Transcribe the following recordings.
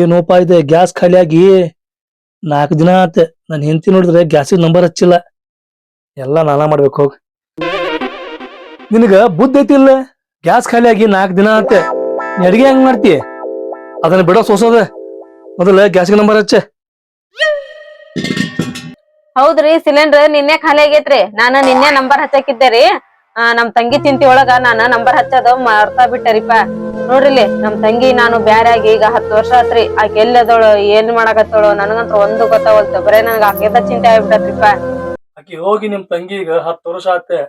ಏನೋಪ ಇದೆ? ಗ್ಯಾಸ್ ಖಾಲಿಯಾಗಿ ನಾಲ್ಕು ದಿನ ಆತ. ನನ್ನ ಹೆಂಡತಿ ನೋಡಿದ್ರೆ ಗ್ಯಾಸಿಗೆ ನಂಬರ್ ಹಚ್ಚಿಲ್ಲ. ಎಲ್ಲ ನಾನಾ ಮಾಡ್ಬೇಕು, ಹೋಗ. ನಿನಗ ಬುದ್ಧಿ ಐತಿಲ್ಲ ಗ್ಯಾಸ್ ಖಾಲಿಯಾಗಿ ನಾಲ್ಕು ದಿನ ಆತ. ಅಡಿಗೆ ಹೆಂಗ್ ಮಾಡ್ತಿ? ಅದನ್ನ ಬಿಡೋ ಸೋಸೋದ ಮೊದಲ ಗ್ಯಾಸ್ಗೆ ನಂಬರ್ ಹಚ್ಚ. ಹೌದ್ರಿ, ಸಿಲಿಂಡರ್ ನಿನ್ನೆ ಖಾಲಿ ಆಗೈತ್ರಿ. ನಾನು ನಿನ್ನೆ ನಂಬರ್ ಹಚ್ಚಾಕಿದ್ದೆ ರೀ. ನಮ್ ತಂಗಿ ಚಿಂತಿ ಒಳಗ ನಾನು ನಂಬರ್ ಹಚ್ಚೋದು ಮರ್ತಾ ಬಿಟ್ಟರಿಪ್ಪ. ನೋಡ್ರಿಲಿ ನಮ್ ತಂಗಿ ನಾನು ಬ್ಯಾರೆ ಆಗಿ ಈಗ ಹತ್ತು ವರ್ಷ ಆತ್ರಿ. ಆಕೆ ಎಲ್ಲದವಳು ಏನ್ ಮಾಡಕತ್ತವಳು ನನಗಂತ್ರ ಒಂದು ಗೊತ್ತಾವಲ್ತು ಬರೇ ನನಗ ಆಕೆದ ಚಿಂತೆ ಆಗ್ಬಿಟ್ಟತ್ರಿಪ್ಪ ಆಕಿ ಹೋಗಿ ನಿಮ್ ತಂಗಿಗ ಹತ್ತು ವರ್ಷ ಆತೆ.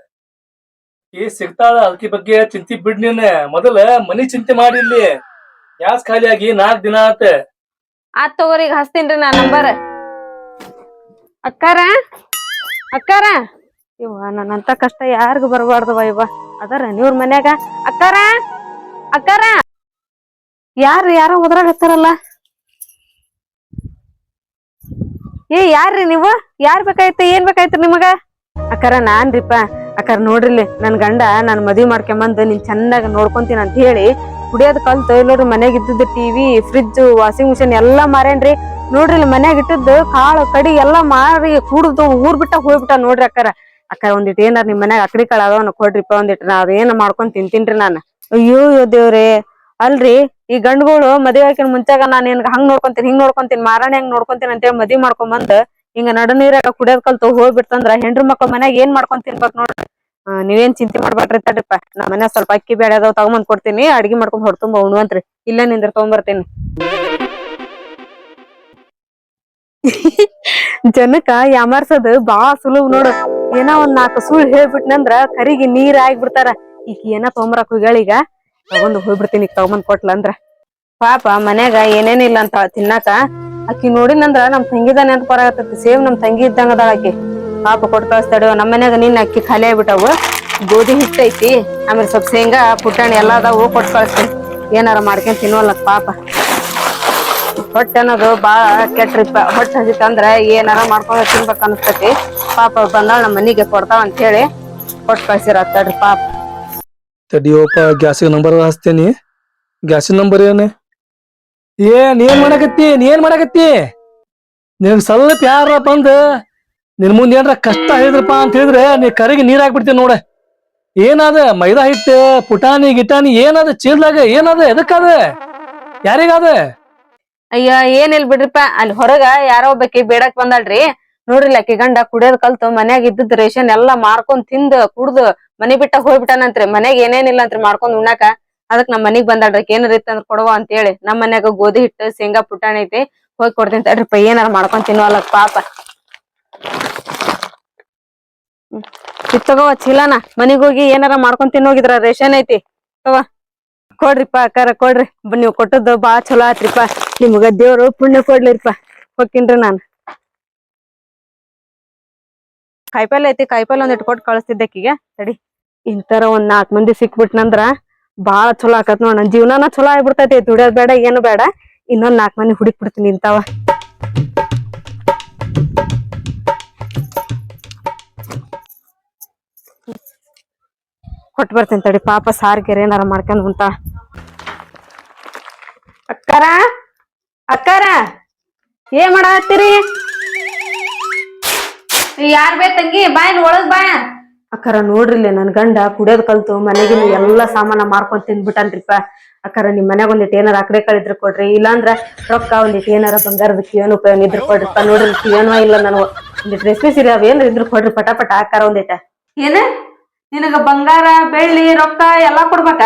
ಈ ಸಿಗ್ತಾಳ ಅದಕ್ಕೆ ಬಗ್ಗೆ ಚಿಂತೆ ಬಿಡ್ ನೀನ್. ಮೊದಲ ಮನಿ ಚಿಂತೆ ಮಾಡಿಲ್ಲಿ ಗ್ಯಾಸ್ ಖಾಲಿ ಆಗಿ ನಾಲ್ಕ್ ದಿನ ಆತೆ. ಆತ್ ತಗೋರಿ ಈಗ ಹಚ್ತೀನ್ರಿ ನಾ ನಂಬರ್. ಅಕ್ಕಾರ? ಅಕ್ಕಾರ? ಇವ ನನ್ನಂತ ಕಷ್ಟ ಯಾರಿಗೂ ಬರಬಾರ್ದವ ಇವ ಅದಾರ ನೀವ್ರ ಮನ್ಯಾಗ? ಅಕ್ಕಾರ? ಅಕ್ಕಾರ? ಯಾರು ಯಾರೋ ಓದ್ರಾಗ ಹತ್ತಾರಲ್ಲ? ಏ, ಯಾರ್ರಿ ನೀವು? ಯಾರ್ ಬೇಕಾಯ್ತು, ಏನ್ ಬೇಕಾಯ್ತು ನಿಮಗ? ಅಕ್ಕಾರ, ನಾನ್ರಿಪ್ಪ. ಅಕ್ಕಾರ ನೋಡ್ರಿಲಿ ನನ್ ಗಂಡ ನಾನ್ ಮದ್ವಿ ಮಾಡ್ಕೊಂಬಂದ್ ನೀನ್ ಚೆನ್ನಾಗಿ ನೋಡ್ಕೊಂತೀನಿ ಅಂತ ಹೇಳಿ ಕುಡಿಯೋದ್ ಕಲ್ತು ಇಲ್ಲಿ ನೋಡ್ರಿ ಮನ್ಯಾಗ ಇದ್ದದ್ದು ಟಿವಿ ಫ್ರಿಜ್ ವಾಷಿಂಗ್ ಮಿಷಿನ್ ಎಲ್ಲಾ ಮಾರೇನ್ರಿ. ನೋಡ್ರಿ ಇಲ್ಲಿ ಮನ್ಯಾಗ ಇಟ್ಟದ್ದು ಕಾಳು, ಕಡಿ ಎಲ್ಲಾ ಮಾರಿ ಕುಡ್ದು ಊರ್ ಬಿಟ್ಟ ಹೋಗ್ಬಿಟ್ಟ ನೋಡ್ರಿ ಅಕ್ಕಾರ. ಅಕ್ಕಾರ ಒಂದಿಟ್ಟು ಏನಾರ ನಿಮ್ ಮನ್ಯಾಗ ಅಕ್ಕಡಿ ಕಾಳು ಅದಾವನ ಕೊಡ್ರಿಪ್ಪ ಒಂದಿಟ್ಟು ನಾ ಅದೇನ ಮಾಡ್ಕೊಂಡ್ ತಿಂತೀನ್ರಿ ನಾನು. ಅಯ್ಯೋ ದೇವ್ರೇ. ಅಲ್ರಿ, ಈ ಗಂಡ್ಗಳು ಮದ್ವೆ ಹಾಕಿನ ಮುಂಚಾಗ ನಾನ್ ನಿನ್ಗ ಹಂಗ್ ನೋಡ್ಕೊಂತೀನಿ, ಹಿಂಗ್ ನೋಡ್ಕೊಂತೀನಿ, ಮಾರಾಣಿ ಹಂಗ್ ನೋಡ್ಕೊಂತೀನಿ ಅಂತೇಳಿ ಮದ್ವಿ ಮಾಡ್ಕೊಂಬಂದ್ ಹಿಂಗ ನಡ ನೀರಾಗ ಕುಡಿಯೋದ್ ಕಲ್ತು ಹೋಗ್ಬಿಡ್ತಂದ್ರ ಹೆಂಡ್ರು ಮಕ್ಳ ಮನ್ಯಾಗ ಏನ್ ಮಾಡ್ಕೊಂಡ್ ತಿನ್ಬೇಕ್ ನೋಡ್ರಿ ನೀವೇನ್ ಚಿಂತೆ ಮಾಡ್ಬೇಡ್ರಿ ತಡ್ರಿಪ್ಪ. ನಮ್ಮ ಮನ್ಯಾಗ ಸ್ವಲ್ಪ ಅಕ್ಕಿ ಬೇಳೆ ತಗೊಂಬಂದ್ ಕೊಡ್ತೀನಿ, ಅಡ್ಗಿ ಮಾಡ್ಕೊಂಡ್ ಹೊಡ್ತುಂಬ ಉಣ್ವಂತ್ರಿ. ಇಲ್ಲ ನಿಂದ್ರ ತಗೊಂಬರ್ತೀನಿ. ಜನಕ್ಕ ಯಾಮಾರ್ಸದ್ ಬಾಳ ಸುಲಭ ನೋಡು. ಏನೋ ಒಂದ್ ನಾಲ್ಕು ಸುಳ್ಳು ಹೇಳ್ಬಿಟ್ನಂದ್ರ ಕರಿಗೆ ನೀರ್ ಆಗ್ಬಿಡ್ತಾರ. ಈಗ ಏನ ತೊಗೊಂಬರಕ್ ಹೋಗ್ಯಾಳೀಗ ತಗೊಂಡ್ ಹೋಗ್ಬಿಡ್ತೀನಿ, ಈಗ ತಗೊಂಬಂದ್ ಕೊಟ್ಲ ಅಂದ್ರ. ಪಾಪ, ಮನ್ಯಾಗ ಏನೇನಿಲ್ಲ ಅಂತ ತಿನ್ನಾಕ. ಆಕಿ ನೋಡಿನಂದ್ರ ನಮ್ ತಂಗಿದ ಅಂತ ಬರಾಕತ್ತೈತಿ ಸೇಮ್ ನಮ್ ತಂಗಿ ಇದ್ದಂಗ ಅದಾಳ ಆಕಿ. ಪಾಪ ಕೊಟ್ಟು ಕಳಿಸ್ತಾಡು ನಮ್ಮ ಮನ್ಯಾಗ ನಿನ್ನ ಅಕ್ಕಿ ಖಾಲಿ ಆಗ್ಬಿಟ್ಟವು. ಗೋಧಿ ಹಿಟ್ಟೈತಿ ಆಮೇಲೆ ಸ್ವಲ್ಪ ಶೇಂಗಾ, ಪುಟಾಣಿ ಎಲ್ಲ ಅದಾವು, ಕೊಟ್ಟು ಕಳಿಸ್ತೀನಿ ಏನಾರ ಮಾಡ್ಕೊಂಡ್ ತಿನ್ವಲ್ಲ ಪಾಪ. ಹೊಟ್ಟೆ ಅನ್ನೋದು ಬಾಳ ಕೆಟ್ರಿಪ್ಪ ಹೊಟ್ಟೆ ಹಸಿತಂದ್ರ ಏನಾರ ಮಾಡ್ಕೊಂಡು ತಿನ್ಬೇಕು ಅನಸ್ತೈತಿ. ಪಾಪ ಬಂದಾಳ ನಮ್ಮ ಮನಿಗೆ ಕೊಡ್ತಾವ ಅಂತ ಹೇಳಿ ಕೊಟ್ಟು ಕಳ್ಸಿರ ತಡ್ರಿ ಪಾಪ. ತಡಿಯೋಪ ಗ್ಯಾಸಿಗೆ ನಂಬರ್ ಹಚ್ತೇನಿ ಗ್ಯಾಸಿನ ನಂಬರ್ ಏನೇ? ಏನ್ ಏನ್ ಮಾಡಕತ್ತಿ ಏನ್ ಮಾಡಕತ್ತಿ. ನಿನ್ ಸ್ವಲ್ಪ ಯಾರ ಬಂದು? ನಿನ್ ಮುಂದೆ ಏನ್ರ ಕಷ್ಟ ಹೇಳಿದ್ರಪ್ಪ ಅಂತ ಹೇಳಿದ್ರೆ ನೀ ಕರಿಗೆ ನೀರ್ ಹಾಕ್ಬಿಡ್ತೀನಿ ನೋಡ. ಏನಾದ ಮೈದಾ ಹಿಟ್ಟು, ಪುಟಾಣಿ, ಗಿಟಾಣಿ, ಏನದ ಚೀಲ್ದಾಗ, ಏನದ ಎದಕ್ಕದ? ಯಾರಿಗಾದ? ಅಯ್ಯ ಏನಿಲ್ ಬಿಡ್ರಿಪ್ಪ, ಅಲ್ಲಿ ಹೊರಗ ಯಾರೋ ಬೇಕಿ ಬೇಡಕ್ ಬಂದಾಳ್ರಿ. ನೋಡ್ರಿ ಲಕ್ಕಿ ಗಂಡ ಕುಡಿಯೋದ್ ಕಲ್ತು, ಮನ್ಯಾಗ ಇದ್ದದ್ ರೇಷನ್ ಎಲ್ಲಾ ಮಾರ್ಕೊಂಡ್ ತಿಂದ್, ಕುಡ್ದು ಮನಿ ಬಿಟ್ಟ ಹೋಗ್ಬಿಟ್ಟಾನಂತ್ರಿ. ಮನೆಗ್ ಏನೇನಿಲ್ಲ ಅಂತ್ರಿ ಮಾಡ್ಕೊಂಡ್ ಉಣ್ಣಾಕ. ಅದಕ್ ನಮ್ ಮನಿಗ್ ಬಂದಾಡ್ರಿ ಏನಾರ ಇತ್ತಂದ್ರ ಕೊಡುವ ಅಂತ ಹೇಳಿ ನಮ್ ಮನ್ಯಾಗ ಗೋಧಿ ಹಿಟ್ಟು, ಶೇಂಗಾ ಪುಟಾಣಿ ಐತಿ. ಹೋಗಿ ಕೊಡ್ತೀನಿ ತಡ್ರಿಪ್ಪ. ಏನಾರ ಮಾಡ್ಕೊಂಡ್ ತಿನ್ನುವಲ್ಲ ಪಾಪ. ಹ್ಮ್. ಇದ್ ತಗೋ ಚೀಲನ. ಮನಿಗ್ ಹೋಗಿ ಏನಾರ ಮಾಡ್ಕೊಂಡ್ ತಿನ್ನೋಗಿದ್ರ ರೇಷನ್ ಐತಿ. ಕೊಡ್ರಿಪ್ಪ ಅಕ್ಕಾರ, ಕೊಡ್ರಿ. ನೀವು ಕೊಟ್ಟದ್ದು ಬಾಳ ಚಲೋ ಆತ್ರಿಪ್ಪ. ನಿಮ್ಗ ದೇವ್ರು ಪುಣ್ಯ ಕೊಡ್ಲಿರಿಪ್ಪ. ಹೋಗ್ತೀನ್ರಿ ನಾನು. ಕಾಯಿಪಲ್ಲೆ ಐತಿ. ಕಾಯಿಪಲ್ಲೆ ಒಂದಿಟ್ಟು ಕೊಟ್ಟು ಕಳಿಸ್ತಿದ್ದೆ ಆಕಿಗೆ ತಡಿ. ಇಂತರ ಒಂದ್ ನಾಲ್ಕ್ ಮಂದಿ ಸಿಕ್ಬಿಟ್ನಂದ್ರ ಬಾಳ ಚಲೋ ಆಕತ್ ನೋಡ್. ನನ್ ಚಲೋ ಆಗ್ಬಿಡ್ತೈತಿ, ದುಡಿಯೋದ್ ಬೇಡ, ಏನು ಬೇಡ. ಇನ್ನೊಂದ್ ನಾಲ್ಕ್ ಮಂದಿ ಹುಡುಕ್ ಬಿಡ್ತೀನಿ ಇಂತಾವ. ಕೊಟ್ಟು ಬರ್ತೀನಿ ತಡಿ, ಪಾಪ ಸಾರ್ಗೆರೆ ಏನಾರ ಮಾಡ್ಕೊಂಡ್ ಉಂಟ ಅಕ್ಕಾರ ಅಕ್ಕಾರ, ಏನ್ ಮಾಡತ್ತೀರಿ ಯಾರ್ ಬೇ ತಂಗಿ? ಬಾಯ್ ಒಳಗೆ ಒಳಗ್ ಬಾ. ಅಕ್ಕಾರ ನೋಡ್ರಿಲ್ಲ, ನನ್ ಗಂಡ ಕುಡಿಯೋದ್ ಕಲ್ತು ಮನೆಗಿನ ಎಲ್ಲಾ ಸಾಮಾನ ಮಾರ್ಕೊಂಡ್ ತಿಂದ್ಬಿಟ್ಟನ್ರಿಪ್ಪ. ಅಕ್ಕಾರ, ನಿಮ್ ಮನ್ಯಾಗ ಒಂದಿಟ್ಟು ಏನಾರ ಅಕ್ಕರೆ ಕಳಿದ್ರೆ ಕೊಡ್ರಿ. ಇಲ್ಲಾಂದ್ರ ರೊಕ್ಕ ಒಂದಿಟ್ಟು ಏನಾರ ಬಂಗಾರದ ಕಿವನ್ ಉಪಯೋಗ ಇದ್ರ ಕೊಡ್ರಿಪ್ಪ. ನೋಡ್ರಿ ಕಿವನ್ವ ಇಲ್ಲ ನನ್ ಒಂದಿಟ್ಟು ರೆಸಿಪೀಸ್ ಸೀರೆ ಅವೇನ್ರ ಇದ್ರ ಕೊಡ್ರಿ ಪಟ ಪಟ ಆಕಾರ ಒಂದಿಟ ಏನ? ನಿನಗ ಬಂಗಾರ, ಬೆಳ್ಳಿ, ರೊಕ್ಕ ಎಲ್ಲಾ ಕೊಡ್ಬೇಕ?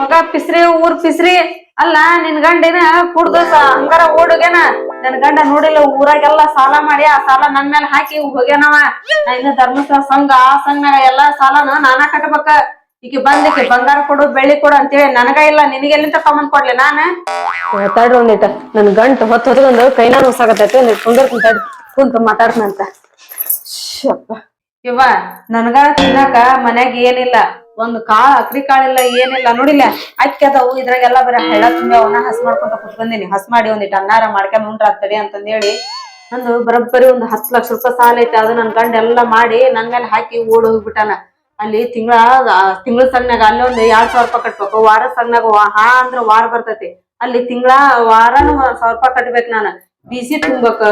ಮಗ, ಪಿಸ್ರಿ, ಊರ್ ಪಿಸ್ರಿ. ಅಲ್ಲ, ನಿನ್ ಗಂಡೇನ ಕುಡ್ದು ಸ- ಹಂಗಾರ ಓಡುಗೇನ ನನ್ ಗಂಡ ನೋಡಿಲ್ಲ ಊರಾಗೆಲ್ಲ ಸಾಲ ಮಾಡಿ ಆ ಸಾಲ ನನ್ ಮೇಲೆ ಹಾಕಿ ಹೋಗ್ಯಾನವ. ಇನ್ನು ಧರ್ಮಸ್ಥಳ ಸಂಘ ಆ ಸಂಘ ಎಲ್ಲಾ ಸಾಲನ ನಾನಾ ಕಟ್ಬೇಕ. ಈಗ ಬಂದಿಕ್ಕೆ ಬಂಗಾರ ಕೊಡು ಬೆಳ್ಳಿ ಕೊಡು ಅಂತೇಳಿ ನನಗ ಇಲ್ಲ ನಿನಗೆ ಎಲ್ಲಿಂದ ತಗೊಂಡ್ ಕೊಡ್ಲಿ ನಾನ? ಮಾತಾಡ್ರಿ ಒಂದಿಟ ನನ್ ಗಂಟು ಹೊತ್ತು ಹೊತ್ಕೊಂಡು ಕೈನಾ ನುಸಾಗತೈತಿ ಒಂದಿಟ್ ಕುಂದರ್ ಕುಂತಾಡ್ ಕುಂತು ಮಾತಾಡ್ತಂತ ಶಪ್ಪ ಇವ ನನ್ಗ ತಿನ್ನಕ ಮನ್ಯಾಗ ಏನಿಲ್ಲ. ಒಂದ್ ಕಾಳ, ಅಕ್ರಿ ಕಾಳಿಲ್ಲ ಏನಿಲ್ಲ. ನೋಡಿಲ್ಲ? ಅಕ್ಕಿ ಅದಾವು, ಇದ್ರಾಗೆಲ್ಲ ಬರೀ ಹಳ್ಳ ತುಂಬಿ ಅವನ್ನ ಹಸ್ ಮಾಡ್ಕೊಂತ ಕುತ್ಕೊಂದಿನಿ. ಹಸ್ ಮಾಡಿ ಒಂದಿಟ್ಟು ಅನ್ನಾರ ಮಾಡ್ಕೊಂಡ್ ಉಂಟ್ರ ಅಂತಂದ ಹೇಳಿ ನಂದು ಬರೋಬ್ಬರಿ ಒಂದು ಹತ್ತು ಲಕ್ಷ ರೂಪಾಯಿ ಸಾಲ ಐತೆ. ಅದು ನನ್ ಗಂಡ ಎಲ್ಲ ಮಾಡಿ ನನ್ ಹಾಕಿ ಓಡ್ ಹೋಗ್ಬಿಟ್ಟಾನ. ಅಲ್ಲಿ ತಿಂಗಳ ತಿಂಗಳ ಸಣ್ಣಾಗ, ಅಲ್ಲಿ ಒಂದು ಎರಡ್ ಸಾವಿರ ರೂಪಾಯಿ ಕಟ್ಬೇಕು. ವಾರ ಸಣ್ಣಾಗ ಹಾ ಅಂದ್ರ ವಾರ ಬರ್ತೈತಿ. ಅಲ್ಲಿ ತಿಂಗಳ, ವಾರಾನು ಸಾವಿರ ರೂಪಾಯಿ ಕಟ್ಬೇಕು ನಾನು. ಬಿಸಿ ತುಂಬಕ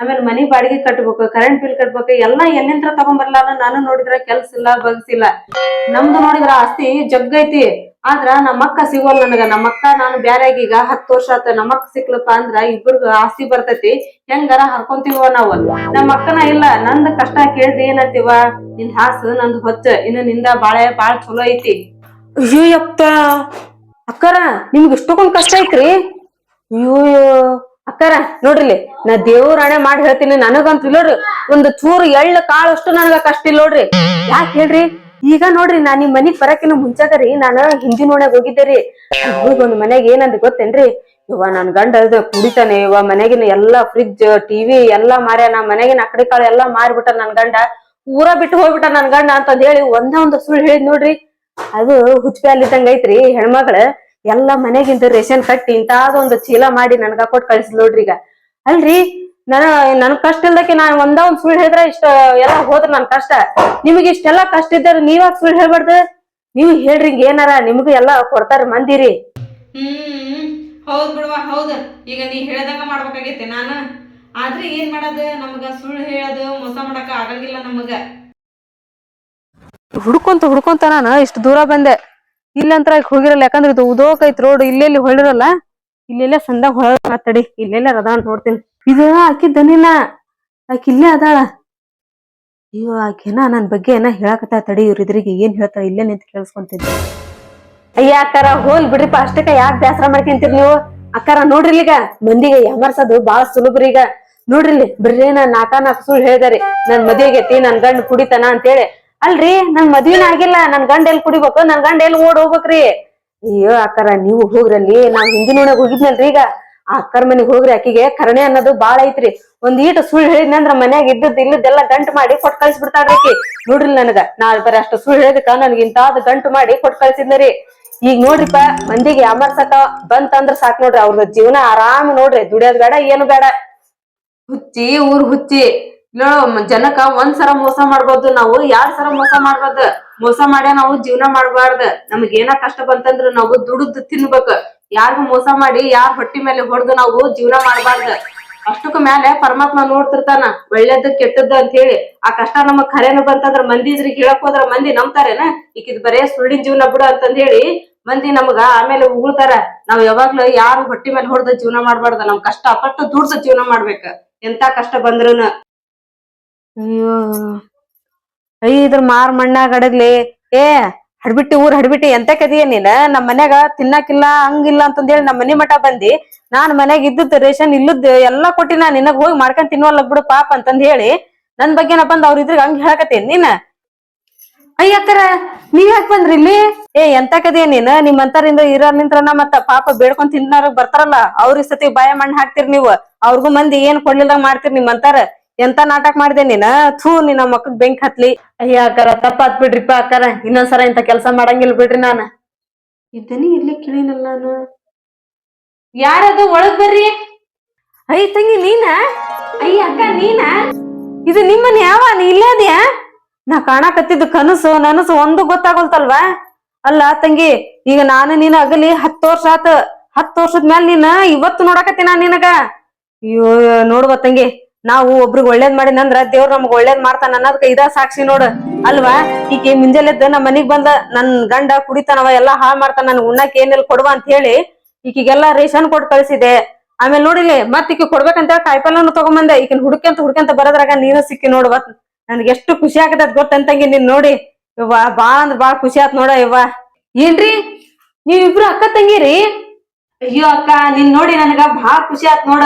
ಆಮೇಲೆ ಮನಿ ಬಾಡಿಗೆ ಕಟ್ಬೇಕು ಕರೆಂಟ್ ಬಿಲ್ ಕಟ್ಬೇಕು, ಎಲ್ಲಾ ಎಲ್ಲಿಂದ್ರ ತಗೊಂಬರ್ಲ ನಾನು ನೋಡಿದ್ರ ಕೆಲ್ಸ ಇಲ್ಲ ಬಗ್ಸಿಲ್ಲ ನಮ್ದು ನೋಡಿದ್ರ ಆಸ್ತಿ ಜಗ್ಗೈತಿ ಆದ್ರ ನಮ್ಮಕ್ಕ ಸಿಗೋಲ್ ನನಗ, ನಮ್ಮಕ್ಕ ನಾನು ಬ್ಯಾರ್ಯಾಗ ಈಗ ಹತ್ತು ವರ್ಷ ಆತ, ನಮ್ಮಕ್ಕ ಸಿಕ್ಲಪ್ಪ ಅಂದ್ರ ಇಬ್ಬರಿಗ ಆಸ್ತಿ ಬರ್ತೈತಿ. ಹೆಂಗಾರ ಹರ್ಕೊಂತೀವ ನಾವು. ನಮ್ಮ ಅಕ್ಕನ ಇಲ್ಲ, ನಂದ್ ಕಷ್ಟ ಕೇಳ್ದಿ ಏನಂತೀವ? ನಿನ್ ಹಾಸು, ನಂದ್ ಹೊಚ್ಚ, ಇನ್ನು ನಿಂದ ಬಾಳೆ, ಬಾಳ ಚಲೋ ಐತಿ. ಅಯ್ಯೋ ಅಪ್ಪ ಅಕ್ಕರ, ನಿಮ್ಗೆ ಇಷ್ಟಕ್ಕೊಂದ್ ಕಷ್ಟ ಐತ್ರಿ? ಅಯ್ಯೋ ಅಕ್ಕರ ನೋಡ್ರಿ ನಾ ದೇವ್ರ ಹಣೆ ಮಾಡಿ ಹೇಳ್ತೀನಿ ನನಗಂತ ನೋಡ್ರಿ ಒಂದು ಚೂರು ಎಳ್ಳ ಕಾಳಷ್ಟು ನನಗ ಕಷ್ಟ ಇಲ್ಲ ನೋಡ್ರಿ. ಯಾಕೆ ಹೇಳ್ರಿ? ಈಗ ನೋಡ್ರಿ, ನಾ ನಿಮ್ ಮನಿಗ್ ಬರಕಿನ ಮುಂಚಾಕರಿ ನಾನು ಹಿಂದಿನ ಓಣೆಗ್ ಹೋಗಿದ್ದೆ ರೀ ಒಂದ್ ಮನೆಗ್ ಏನಂದ್ ಗೊತ್ತೇನ್ರಿ? ಇವ ನನ್ ಗಂಡ ಕುಡಿತಾನೆ ಇವ ಮನೆಗಿನ ಎಲ್ಲಾ ಫ್ರಿಜ್ ಟಿವಿ ಎಲ್ಲಾ ಮಾರ್ಯಾನ ಮನೆಗಿನ ಅಕಡೆ ಕಾಳು ಎಲ್ಲಾ ಮಾರ್ಬಿಟ್ಟ ನನ್ ಗಂಡ. ಊರ ಬಿಟ್ಟು ಹೋಗ್ಬಿಟ್ಟ ನನ್ ಗಂಡ ಅಂತಂದ್ ಹೇಳಿ ಒಂದ ಒಂದ್ ಸುಳ್ಳು ಹೇಳಿದ್ ನೋಡ್ರಿ. ಅದು ಹುಚ್ಚಿ ಇದ್ದಂಗ ಐತ್ರಿ ಹೆಣ್ಮಕ್ಳ ಎಲ್ಲಾ ಮನೆಗಿಂತ ರೇಷನ್ ಕಟ್ಟಿ ಇಂತಾದ ಒಂದು ಚೀಲ ಮಾಡಿ ನನ್ಗ ಕೊಟ್ಟು ಕಳ್ಸಿ ನೋಡ್ರಿ ಈಗ. ಅಲ್ರಿ? ನನ ನನ್ ಕಷ್ಟ ಇಲ್ದಕ್ಕೆ ನಾನ್ ಒಂದ ಒಂದ್ ಸುಳ್ಳು ಹೇಳಿದ್ರೆ ಇಷ್ಟ ಎಲ್ಲ ಹೋದ್ರ ನನ್ ಕಷ್ಟ. ನಿಮಗೆ ಇಷ್ಟೆಲ್ಲಾ ಕಷ್ಟ ಇದ್ದಾರೆ ನೀವಾಗ ಸುಳ್ಳು ಹೇಳ್ಬಾರ್ದು? ನೀವು ಹೇಳ್ರಿ ಹಿಂಗ ಏನಾರ ನಿಮ್ಗೂ ಎಲ್ಲಾ ಕೊಡ್ತಾರ ಮಂದಿರಿ. ಹ್ಮ್ ಹೌದ್ ಬಿಡುವ ಹೌದ್. ಈಗ ನೀ ಹೇಳ್ದಾಗ ಮಾಡ್ಬೇಕಾಗೈತೆ ನಾನು. ಆದ್ರೆ ಏನ್ ಮಾಡೋದು? ನಮಗ ಸುಳ್ಳು ಹೇಳೋದು ಮೋಸ ಮಾಡಕ ಆಗಂಗಿಲ್ಲ ನಮಗ. ಹುಡ್ಕೊಂತ ಹುಡ್ಕೊಂತ ನಾನು ಇಷ್ಟು ದೂರ ಬಂದೆ. ಇಲ್ಲಂತ್ರ ಹೋಗಿರಲ್ಲ. ಯಾಕಂದ್ರೆ ಇದು ಉದೋಕೈತ್ ರೋಡ್ ಇಲ್ಲೆಲ್ಲಿ ಹೊಳಿರಲ್ಲ ಇಲ್ಲೆಲ್ಲ ಸಂದ ಹೊಳ ತಡಿ ಇಲ್ಲೆಲ್ಲ ಅದ ನೋಡ್ತೀನಿ. ಇದು ಆಕಿ ದನಿನ. ಆಕಿ ಇಲ್ಲೇ ಅದಾಳ. ಅಯ್ಯೋ ಆಕೆನ ನನ್ ಬಗ್ಗೆ ಏನ ಹೇಳಕತ್ತ ತಡಿ. ಇವ್ರ ಇದ್ರಿಗೆ ಏನ್ ಹೇಳ್ತಾಳ ಇಲ್ಲೇ ನಿಂತ ಕೇಳಿಸ್ಕೊಂತಿದ್ದೆ. ಅಯ್ಯ ಅಕ್ಕಾರ ಹೋಲ್ ಬಿಡ್ರಿಪ್ಪ. ಅಷ್ಟಕ್ಕ ಯಾಕೆ ಬೇಸರ ಮಾಡ್ಕೊಂತೀರಿ ನೀವು? ಅಕ್ಕಾರ ನೋಡ್ರಿ ಈಗ. ಮಂದಿಗೆ ಯಾಮರ್ಸೋದು ಬಾಳ ಈಗ. ನೋಡ್ರಿಲ್ಲಿ ಬರ್ರಿ ನಾನ್ ನಾಕ ನಾಕ ಸುಳ್ಳು ಹೇಳ್ದಾರಿ. ನನ್ ಮದ್ವೆಗೈತಿ ನನ್ ಗಂಡ ಕುಡಿತಾನ ಅಂತೇಳಿ. ಅಲ್ರಿ ನನ್ ಮದ್ವಿನ ಆಗಿಲ್ಲ, ನನ್ ಗಂಡ ಎಲ್ ಕುಡಿಬೇಕು, ನನ್ ಗಂಡ ಎಲ್ ಓಡ್ ಹೋಗ್ಬೇಕ್ರಿ. ಅಯ್ಯೋ ಅಕ್ಕಾರ ನೀವು ಹೋಗ್ರಲ್ಲಿ, ನಾವ್ ಹಿಂದಿನ ಒಳಗ್ ಹೋಗಿದ್ನಲ್ರಿ ಈಗ. ಆ ಅಕ್ಕರ್ ಮನೆಗ್ ಹೋಗ್ರಿ ಆಕಿಗೆ, ಕರಣೆ ಅನ್ನೋದು ಬಾಳ ಐತ್ರಿ. ಒಂದ್ ಈಟ ಸುಳ್ಳು ಹೇಳಿದ್ನಂದ್ರ ಮನ್ಯಾಗ ಇದ್ದದ್ ಇಲ್ಲದೆಲ್ಲ ಗಂಟು ಮಾಡಿ ಕೊಟ್ ಕಳ್ಸಿ ಬಿಡ್ತಾಳ್ರಿ ನೋಡ್ರಿ ನನಗ ನಾ ಬರೀ ಅಷ್ಟು ಸುಳ್ಳು ಹೇಳಿದಕ್ಕ ನನ್ಗೆ ಇಂತಾದ ಗಂಟು ಮಾಡಿ ಕೊಟ್ ಕಳ್ಸಿದ್ನರಿ ಈಗ ನೋಡ್ರಿಪ್ಪ, ಮಂದಿಗೆ ಅಮರ್ಸಕ ಬಂತಂದ್ರ ಸಾಕ್ ನೋಡ್ರಿ, ಅವ್ರದ ಜೀವನ ಆರಾಮ್ ನೋಡ್ರಿ, ದುಡಿಯೋದ್ ಬೇಡ, ಏನು ಬೇಡ. ಹುಚ್ಚಿ, ಊರ್ ಹುಚ್ಚಿ. ಇಲ್ಲ ಜನಕ್ಕ ಒಂದ್ ಸರ ಮೋಸ ಮಾಡ್ಬೋದು ನಾವು ಎರಡ್ ಸರ ಮೋಸ ಮಾಡ್ಬಾರ್ದು? ಮೋಸ ಮಾಡ್ಯ ನಾವು, ಜೀವನ ಮಾಡ್ಬಾರ್ದ. ನಮ್ಗೆ ಏನ ಕಷ್ಟ ಬಂತಂದ್ರ ನಾವು ದುಡಿದ್ ತಿನ್ಬೇಕ. ಯಾರಿಗೂ ಮೋಸ ಮಾಡಿ, ಯಾರ ಹೊಟ್ಟಿ ಮೇಲೆ ಹೊಡೆದು ನಾವು ಜೀವನ ಮಾಡ್ಬಾರ್ದ. ಅಷ್ಟಕ್ಕ ಮೇಲೆ ಪರಮಾತ್ಮ ನೋಡ್ತಿರ್ತಾನ, ಒಳ್ಳೇದ್ ಕೆಟ್ಟದ್ದು ಅಂತ ಹೇಳಿ ಆ ಕಷ್ಟ ನಮಗ್ ಖರೇನು ಬಂತಂದ್ರ ಮಂದಿ ಇದ್ರಿಗೆ ಹೇಳಕ್ ಹೋದ್ರ ಮಂದಿ ನಂಬ್ತಾರೇನ? ಈಕಿದ್ ಬರೇ ಸುಳ್ಳಿನ ಜೀವನ ಬಿಡು ಅಂತಂದ ಹೇಳಿ ಮಂದಿ ನಮಗ ಆಮೇಲೆ ಉಗುಳ್ತಾರ. ನಾವ್ ಯಾವಾಗ್ಲೂ ಯಾರು ಹೊಟ್ಟಿ ಮೇಲೆ ಹೊಡೆದ ಜೀವನ ಮಾಡ್ಬಾರ್ದ. ನಮ್ ಕಷ್ಟ ಪಟ್ಟು ದುಡ್ದು ಜೀವನ ಮಾಡ್ಬೇಕ. ಎಂತ ಕಷ್ಟ ಬಂದ್ರೂನು. ಅಯ್ಯೋ. ಅಯ್ಯ, ಇದ್ರ ಮಾರ್ ಮಣ್ಣಾಗ ಅಡಗ್ಲಿ ಏ, ಹಡ್ಬಿಟ್ಟಿ ಊರ್ ಹಡ್ಬಿಟ್ಟಿ ಎಂತ ಕದಿಯ ನೀನ್? ನಮ್ ಮನ್ಯಾಗ ತಿನ್ನಾಕಿಲ್ಲ, ಹಂಗಿಲ್ಲ ಅಂತಂದೇಳಿ ನಮ್ ಮನಿ ಮಠ ಬಂದಿ. ನಾನ್ ಮನ್ಯಾಗ ಇದ್ದದ್ ರೇಷನ್ ಇಲ್ಲದ್ ಎಲ್ಲಾ ಕೊಟ್ಟಿ ನಾ ನಿನಗ್ ಹೋಗಿ ಮಾಡ್ಕೊಂಡ್ ತಿನ್ವಲ್ಲ ಬಿಡು ಪಾಪ ಅಂತಂದ್ ಹೇಳಿ ನನ್ ಬಗ್ಗೆನ ಬಂದ್ ಅವ್ರ ಇದ್ರಿಗೆ ಹಂಗ್ ಹೇಳಕತ್ತೇನ್ ನೀನ್. ಅಯ್ಯಕ್ಕರ ನೀವ್ ಯಾಕೆ ಬಂದ್ರಿ ಇಲ್ಲಿ? ಏ, ಎಂತ ಕದಿಯ ನೀನ್? ನಿಮ್ಮಂತರಿಂದ ಇರೋ ನಿಂತ್ರನ ಮತ್ತ ಪಾಪ ಬೇಡ್ಕೊಂಡ್ ತಿನ್ನಾರ ಬರ್ತಾರಲ್ಲ, ಅವ್ರ ಈ ಸತಿ ಬಾಯ ಮಣ್ಣು ಹಾಕ್ತಿರ್ ನೀವು. ಅವ್ರಿಗೂ ಮಂದಿ ಏನ್ ಕೊಡ್ಲಿಲ್ಲ ಮಾಡ್ತೀರಿ ನಿಮ್ಮಂತಾರ. ಎಂತ ನಾಟಕ ಮಾಡಿದೆ ನೀನ? ಥೂ ನಿನ್ನ ಮಕ್ಕ ಬೆಂಕಿ ಹತ್ಲಿ. ಅಯ್ಯ ಅಕ್ಕಾರ ತಪ್ಪಾತ್ ಬಿಡ್ರಿಪ್ಪ ಅಕ್ಕಾರ ಇನ್ನೊಂದ್ಸಲ ಇಂತ ಕೆಲಸ ಮಾಡಂಗಿಲ್ ಬಿಡ್ರಿ ನಾನ. ಇದ್ದನಿ ಇಲ್ಲಿ ಕೇಳಿನಲ್ಲ ನಾನು. ಯಾರದು? ಒಳಗ್ ಬರ್ರಿ. ಅಯ್ಯ ತಂಗಿ ನೀನ? ಅಯ್ಯ ಅಕ್ಕ ನೀನ? ಇದು ನಿಮ್ಮನ್ ಯಾವ? ನೀ ಇಲ್ಲೇ ಅದ್ಯಾ? ನಾ ಕಾಣಕತ್ತಿದ್ದು ಕನಸು ನನಸು ಒಂದು ಗೊತ್ತಾಗೋಲ್ತಲ್ವಾ? ಅಲ್ಲ ತಂಗಿ ಈಗ ನಾನು ನೀನ ಅಗಲಿ ಹತ್ತು ವರ್ಷ ಆತ. ಹತ್ತು ವರ್ಷದ ಮ್ಯಾಲ ನೀನ ಇವತ್ತು ನೋಡಕತ್ತಿ ನಾ ನಿನಗ. ಅಯ್ಯೋ ನೋಡುವ ತಂಗಿ. ನಾವು ಒಬ್ರಿಗೆ ಒಳ್ಳೇದ್ ಮಾಡಿನಂದ್ರ ದೇವ್ರ ನಮ್ಗ್ ಒಳ್ಳೇದ್ ಮಾಡ್ತಾನ ಅನ್ನೋದಕ್ಕೆ ಇದ ಸಾಕ್ಷಿ ನೋಡು. ಅಲ್ವಾ? ಈಕೆ ಮುಂಜಾನೆದ್ದ ನಮ್ಮ ಮನಿಗ್ ಬಂದ ನನ್ ಗಂಡ ಕುಡಿತಾನವ, ಎಲ್ಲಾ ಹಾಳ್ ಮಾಡ್ತಾನ ನನ್ ಉಣ್ಣಕ್ ಏನಿಲ್ಲ ಕೊಡುವ ಅಂತ ಹೇಳಿ ಈಕಿಗೆಲ್ಲಾ ರೇಷನ್ ಕೊಟ್ಟು ಕಳ್ಸಿದೆ ಆಮೇಲೆ ನೋಡಿಲಿ ಮತ್ ಈಕಿ ಕೊಡ್ಬೇಕಂತ ಕಾಯಿಪಲ್ಯನು ತಗೊಂಬಂದೆ. ಈಕಿನ ಹುಡುಕಂತ ಹುಡುಕಂತ ಬರೋದ್ರಾಗ ನೀನು ಸಿಕ್ಕಿ ನೋಡುವ ನನ್ಗೆ ಎಷ್ಟು ಖುಷಿ ಆಗತದ ಗೊತ್ತಂತಂಗಿ ನೀನ್ ನೋಡಿ. ಇವ್ವ ಬಾಳ ಅಂದ್ರ ಬಾಳ ಖುಷಿ ಆತ್ ನೋಡ ಇವ್ವ ಏನ್ರಿ? ನೀವಿಬ್ರು ಅಕ್ಕ ತಂಗಿರಿ? ಅಯ್ಯೋ ಅಕ್ಕ, ನಿನ್ ನೋಡಿ ನನಗ ಬಾಳ ಖುಷಿ ಆತ್ ನೋಡ.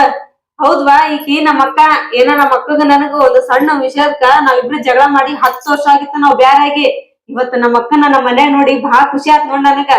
ಹೌದ್ವಾ? ಈಕಿ ನಮ್ಮ ಅಕ್ಕ, ಏನ ನಮ್ಮ ಅಕ್ಕಗ ನನಗ ಒಂದು ಸಣ್ಣ ವಿಷಯಕ್ಕ ನಾವಿಬ್ರು ಜಗಳ ಮಾಡಿ ಹತ್ತು ವರ್ಷ ಆಗಿತ್ತು ನಾವ್ ಬ್ಯಾರಾಗಿ. ಇವತ್ತು ನಮ್ಮ ಅಕ್ಕನ ನಮ್ಮ ಮನ್ಯಾಗ ನೋಡಿ ಬಹಳ ಖುಷಿ ಆತ್ ನೋಡ್ ನನಗ.